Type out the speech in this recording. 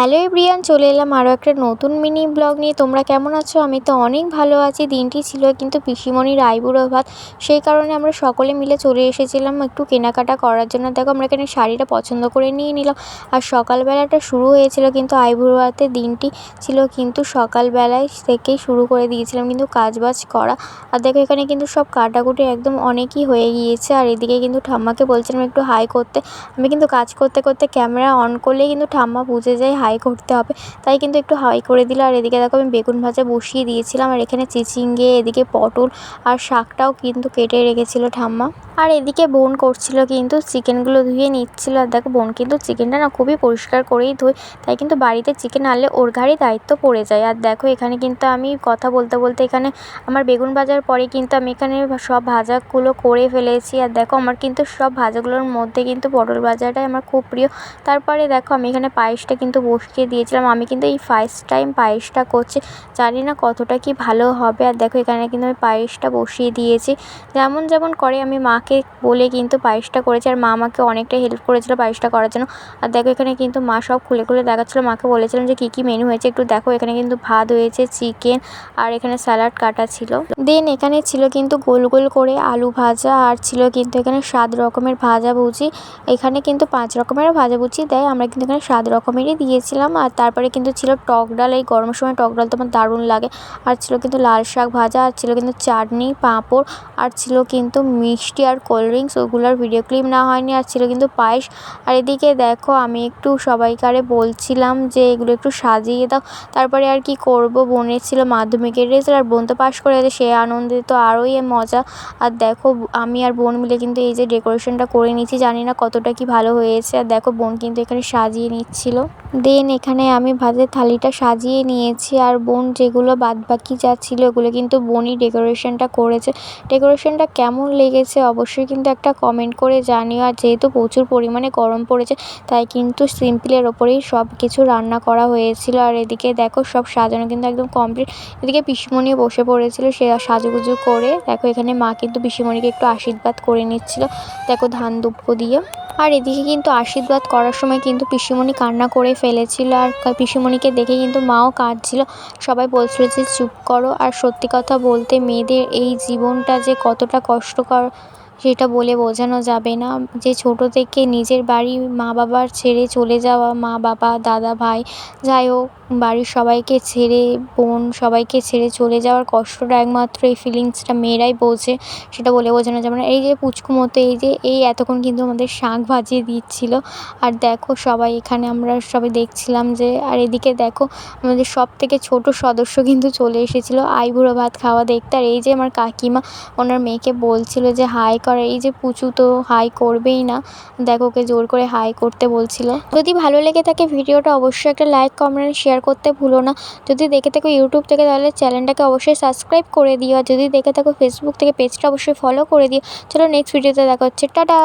Hello everyone, চলে এলাম আরও একটা নতুন মিনি ব্লগ নিয়ে। তোমরা কেমন আছো? আমি তো অনেক ভালো আছি। দিনটি ছিল কিন্তু পিসিমণির আইবুড়ো ভাত সেই কারণে আমরা সকলে মিলে চলে এসেছিলাম একটু কেনাকাটা করার জন্য। দেখো, আমরা এখানে শাড়িটা পছন্দ করে নিয়ে নিলাম। আর সকালবেলাটা শুরু হয়েছিল কিন্তু আইবুড়ো ভাতের দিনটি ছিল কিন্তু সকালবেলায় থেকেই শুরু করে দিয়েছিলাম কিন্তু কাজবাজ করা। আর দেখো, এখানে কিন্তু সব কাটাকুটি একদম অনেকই হয়ে গিয়েছে। আর এদিকে কিন্তু ঠাম্মাকে বলছিলাম একটু হাই করতে। আমি কিন্তু কাজ করতে করতে ক্যামেরা অন করলেই কিন্তু ঠাম্মা বুঝে যায় হাই করতে হবে। তাই কিন্তু একটু হাই করে দিল, আর এদিকে দেখো আমি বেগুন ভাজা বসিয়ে দিয়েছিলাম, আর এখানে চিচিঙ্গে, এদিকে পটল আর শাকটাও কিন্তু কেটে রেখেছিল ঠাম্মা। আর এদিকে বোন করছিল কিন্তু চিকেনগুলো ধুয়ে নিচ্ছিল। আর দেখো বোন কিন্তু চিকেনটা না খুবই পরিষ্কার করেই ধোয়, তাই কিন্তু বাড়িতে চিকেন আনলে ওর ঘাড়ই দায়িত্ব পড়ে যায়। আর দেখো এখানে কিন্তু আমি কথা বলতে বলতে এখানে আমার বেগুন ভাজার পরে কিন্তু আমি এখানে সব ভাজাগুলো করে ফেলেছি। আর দেখো আমার কিন্তু সব ভাজাগুলোর মধ্যে কিন্তু পটল ভাজাটাই আমার খুব প্রিয়। তারপরে দেখো আমি এখানে পায়েসটা কিন্তু বসিয়ে দিয়েছিলাম। আমি কিন্তু এই ফার্স্ট টাইম পায়েসটা করছি, জানি না কতটা কি ভালো হবে। আর দেখো এখানে কিন্তু আমি পায়েসটা বসিয়ে দিয়েছি। যেমন যেমন করে আমি মাকে বলে কিন্তু পায়েসটা করেছি আর মা আমাকে অনেকটাই হেল্প করেছিল পায়েসটা করার জন্য। আর দেখো এখানে কিন্তু মা সব খুলে খুলে দেখাচ্ছিলো। মাকে বলেছিলাম যে কী কী মেনু হয়েছে? একটু দেখো, এখানে কিন্তু ভাত হয়েছে চিকেন আর এখানে স্যালাড কাটা ছিল। দেন এখানে ছিল কিন্তু গোল গোল করে আলু ভাজা আর ছিল কিন্তু এখানে সাত রকমের ভাজা ভুজি। এখানে কিন্তু পাঁচ রকমেরও ভাজা ভুজি দেয়। আমরা কিন্তু এখানে সাত রকমেরই দিয়েছিলাম। আর তারপরে কিন্তু ছিল টক ডাল। এই গরমের সময় টক ডাল তো আমার দারুণ লাগে। আর ছিল কিন্তু লাল শাক ভাজা, আর ছিল কিন্তু চাটনি, পাঁপড়, আর ছিল কিন্তু মিষ্টি আর কোল্ড ড্রিঙ্কস ওগুলোর ভিডিও ক্লিপ নেওয়া হয়নি, আর ছিল কিন্তু পায়েস। আর এদিকে দেখো, আমি একটু সবাইকারে বলছিলাম যে এগুলো একটু সাজিয়ে দাও। তারপরে আর কি করব? বোনের ছিল মাধ্যমিকের রেজাল্ট, আর বোন তো পাশ করে গেছে, সে আনন্দে তো আরোই মজা। আর দেখো, আমি আর বোন মিলে কিন্তু এই যে ডেকোরেশনটা করে নিয়েছি, জানি না কতটা কি ভালো হয়েছে। আর দেখো, বোন কিন্তু এখানে সাজিয়ে নিচ্ছিল। দেন এখানে আমি ভাতের থালিটা সাজিয়ে নিয়েছি আর বোন যেগুলো বাদবাকি যা ছিল ওগুলো কিন্তু বোনই ডেকোরেশনটা করেছে। ডেকোরেশনটা কেমন লেগেছে অবশ্যই কিন্তু একটা কমেন্ট করে জানিও। আর যেহেতু প্রচুর পরিমাণে গরম পড়েছে, তাই কিন্তু সিম্পলের ওপরেই সব কিছু রান্না করা হয়েছিল। আর এদিকে দেখো সব সাজানো কিন্তু একদম কমপ্লিট। এদিকে পিসিমণিও বসে পড়েছিল, সে সাজুগুজু করে। দেখো এখানে মা কিন্তু পিসিমণিকে একটু আশীর্বাদ করে নিচ্ছিল। দেখো ধান দুব্বো দিয়ে। আর এদিকে কিন্তু আশীর্বাদ করার সময় কিন্তু পিসিমণি কান্না করে ফেলেছিল। আর পিসিমণিকে দেখে কিন্তু মাও কাঁদছিল। সবাই বলছিল যে, চুপ করো। আর সত্যি কথা বলতে মেয়েদের এই জীবনটা যে কতটা কষ্টকর সেটা বলে বোঝানো যাবে না। যে ছোটো থেকে নিজের বাড়ি মা বাবার ছেড়ে চলে যাওয়া মা বাবা দাদা, ভাই, যাই হোক, বাড়ির সবাইকে ছেড়ে, বোন সবাইকে ছেড়ে চলে যাওয়ার কষ্টটা একমাত্র এই ফিলিংসটা মেয়েরাই বোঝে, সেটা বলে বোঝানো যাবে না। এই যে পুচকু মতো, এই যে, এই এতক্ষণ কিন্তু আমাদের শাক ভাজিয়ে দিচ্ছিল। আর দেখো সবাই এখানে, আমরা সবাই দেখছিলাম যে, আর এদিকে দেখো আমাদের সব থেকে ছোট সদস্য কিন্তু চলে এসেছিল। আইবুড়ো ভাত খাওয়া দেখতে। আর এই যে আমার কাকিমা, ওনার মেয়েকে বলছিল যে, হাই করে, এই যে পুচু তো হাই করবেই না। দেখো ওকে জোর করে হাই করতে বলছিল। যদি ভালো লেগে থাকে ভিডিওটা অবশ্যই একটা লাইক, কমেন্ট শেয়ার করতে ভুলো না। যদি দেখে থাকো ইউটিউব থেকে তাহলে চ্যানেলটাকে অবশ্যই সাবস্ক্রাইব করে দিও। আর যদি দেখে থাকো ফেসবুক থেকে পেজটা অবশ্যই ফলো করে দিও। চলো নেক্সট ভিডিওতে দেখা হচ্ছে। টাটা!